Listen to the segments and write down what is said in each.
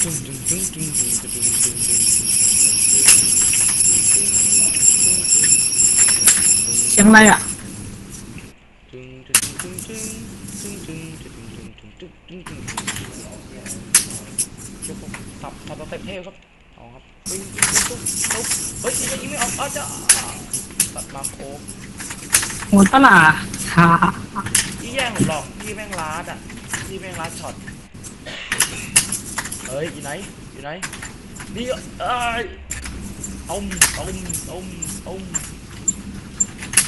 เสียงอะไรอะทับทับเต็มเทพครับเอาครับปึ้งปึ้งปึ้งตุ๊บเฮ้ยยิงไม่ยิงไม่ออกอ้าวจ้าตัดมาโค้งโหดปะล่ะฮ่าพี่แย่งผมหรอกพี่แม่งลาดอะพี่แม่งลาดช็อต เฮ้ยอยู่ไหนอยู่ไหนนี่เอ้ยต้มต้มต้มต้ม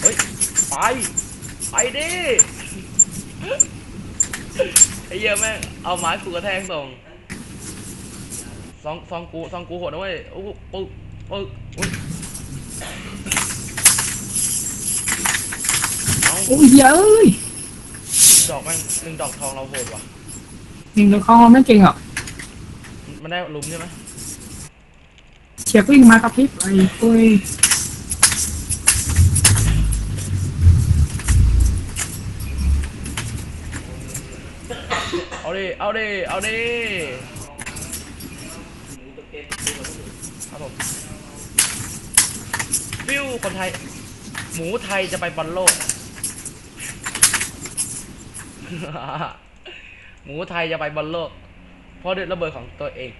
เฮ้ยไปไปดิไอ้เหี้ยแม่งเอาไม้กูกระแทกส่งซองซองกูซองกูโหดนะเว้ยโอ้โหปึ๊กปึ๊กอุ้ยเอาโอ้ยเยอะเอ้ยดอกแม่งหนึ่งดอกทองเราโหดว่ะหนึ่งตัวคองเราไม่เก่งหรอก มันได้ลุมใช่ไหมเฉียบวิ่งมากระพริบไอ้โอ้ยเอาดิ เอาดิ เอาดิครับผมฟิวคนไทย หมูไทยจะไปบอลโลก หมูไทยจะไปบอลโลก เพราะด้วยระเบิดของตัวเอง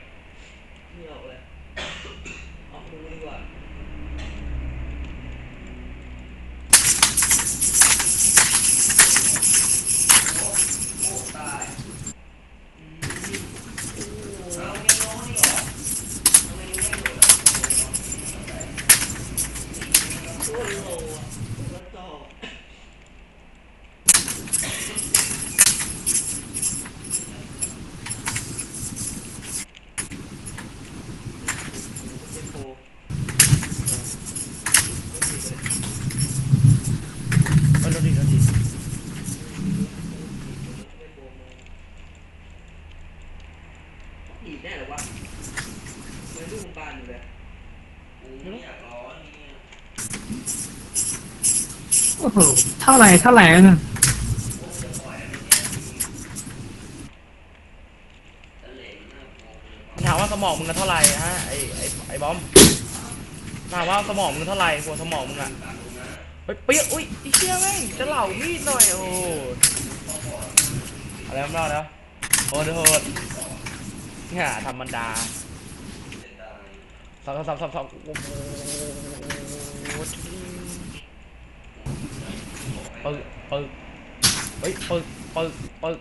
เออโดนดีโดนดี ดีดแน่เหรอวะเหมือนลูกมึงปานอยู่เลยกูไม่อยากร้อนนี่ โอ้โหเท่าไหร่เท่าไหร่นะทะเนน่ยถามว่าสมองมึงกันเท่าไหร่ฮะไอไอไอบอมถามว่าสมองมึงเท่าไหร่หัวสมองมึงอะเฮ้ยเปี้ยอุ้ยไอเชี่ยแม่งจะเหล่ามีดหน่อยโอ้อะไรไม่รอดแล้วโหดโหดเนี่ยธรรมดา สับสับสับสับโอ้โหปึกปึกเฮ้ยปึกปึกปึก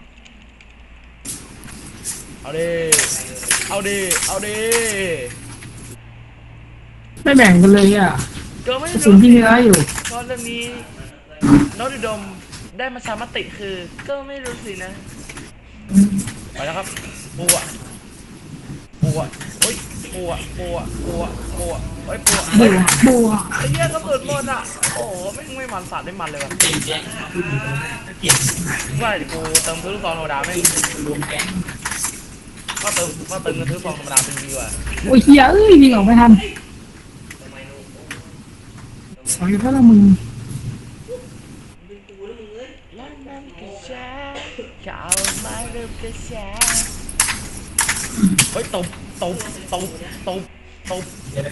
เอาดิเอาดิเอาดิไม่แบ่งกันเลยอะกิดไม่กระสุรู้นที่เนื้ออยู่เพราะเรื่องนี้นตอุดมได้มาสามติคือ ก็ไม่รู้สินะไปแล้วครับปัวปัวโอ้ย ปัวปัวปัวปัวเฮ้ยปัวบัเฮ้ยวบัวไอ้เหี้ยกระสุนหมดอะ โอ้โหไม่งไม่มันสัตว์ได้มันเลยว่ะว่าเดี๋ยวกูเติมซื้อลูกซองธรรมดาไม่งก็เติมก็เติมเงินซื้อลูกซองธรรมดาเป็นดีกว่าโอ้ยเฮียเอ้ยวิ่งออกไม่ทันทำไมลูกสอยแล้วละมึงเป็นกูแล้วมึงเอ้ยแล้วมันก็ช้าข่าวมาเริ่มกระแสเฮ้ยตบ ตบตบตบตบตบ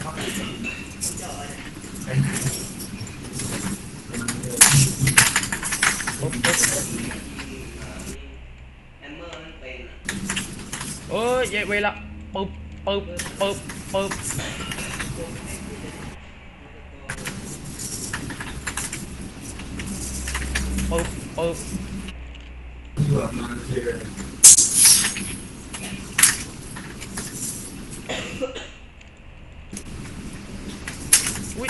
ตบแอมเมอร์มันเป็นอะเอ้ยเย้เวลาปึ๊บปึ๊บปึ๊บปึ๊บปึ๊บปึ๊บอุ้ย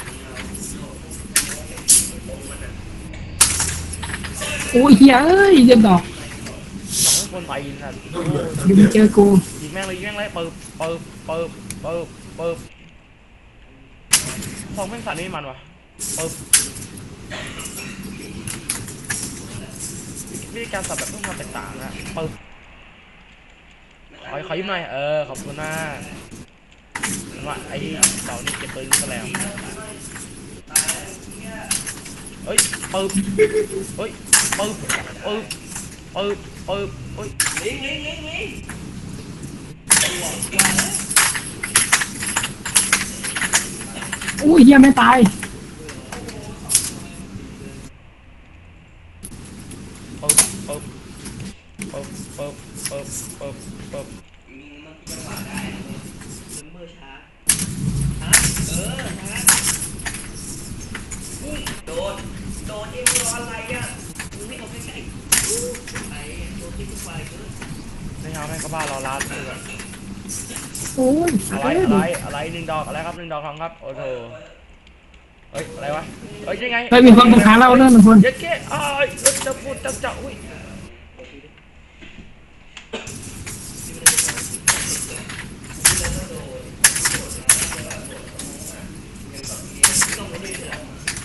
โอ้ยเฮ้ยเดือดอกสองคนไปยิงกันโอ้ยเดี๋ยวมึงเจอกูยิงแม่งเลยยิงแม่งเลยเปึ๊บปึ๊บปึ๊บปึ๊บปึ๊บสองแม่งสัตว์นี่มันวะเปึ๊บวิธีการสับแบบต้องทำแตกต่างนะเปึ๊บขอขอยิ้มหน่อย เออ ขอบคุณมากว่าไอ้เสานี่เก็บปืนก็แล้ว เฮ้ยปึ๊บเฮ้ยปึ๊บปึ๊บปึ๊บปึ๊บเฮ้ยลิงลิงลิงลิงอุ้ยเฮียไม่ตายปึ๊บปึ๊บปึ๊บปึ๊บปึ๊บปึ๊บปึ๊บ มีมันจังหวะได้ซึมเบอร์ช้าฮะเออช้าอุ้ยโดน โดนเอ็มรออะไรอะมึงไม่เอาใกล้ๆอู้ไปโดนที่ทุกฝ่ายเกินไม่เอาไม่ก็บ้าเราล้านเลยอะโอ้ยอะไรอะไรอะไรหนึ่งดอกอะไรครับหนึ่งดอกทองครับโอ้โหเฮ้ยอะไรวะเฮ้ยยังไงเฮ้ยมีคนตรงขาเราเรื่องหนึ่งคนเย็ดเก้อ้ายรถจะพูดจะจะอุ้ย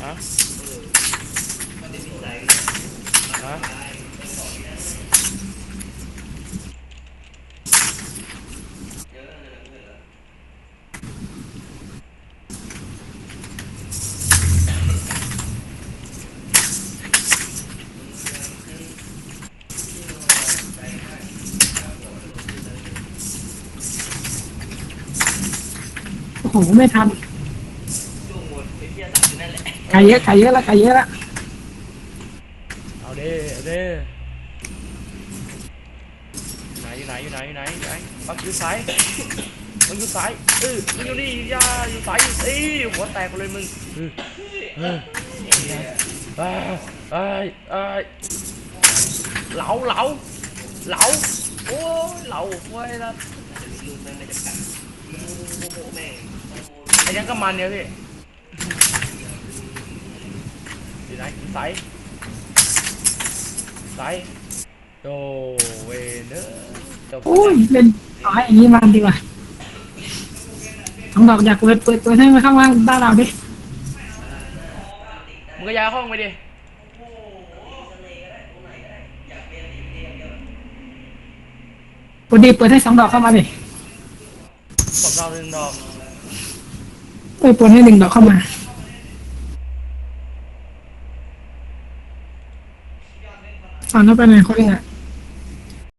ฮะฮะ โอ้โหไม่ทันไอ้เหี้ยตัดอยู่นั่นแหละไก่เยอะไก่เยอะละไก่เยอะละเอาเด้เอาเด้อยู่ไหนอยู่ไหนอยู่ไหนอยู่ไหนอยู่ไหนปักอยู่ซ้ายมันอยู่ซ้ายเออมันอยู่นี่อยาอยู่ซ้ายอยู่เอ้หัวแตกเลยมึงเออเออเอ้ยเอ้เอ้เหลาเหลาเหลาโอ้ยเหลาเว้ยละ จะมีลูกแม่งไม่จำกัดโอ้โหแม่ง ไอ้ยังก็มันเนี่ยพี่อยู่ไหนอยู่ซ้ายซ้ายโอ้เวนเนอร์จบโอ้ยเล่นเอาให้อย่างนี้มันดีกว่าต้องดอกอยากเปิดเปิดเปิดให้มันเข้ามาด้านเราดิมึงก็ย้ายห้องไปดิพอดีเปิดให้สองดอกเข้ามาดิสองดอกหนึ่งดอก ไปปิดให้หนึ่งดอกเข้ามาฟังเข้าไปหนคนนึงอะ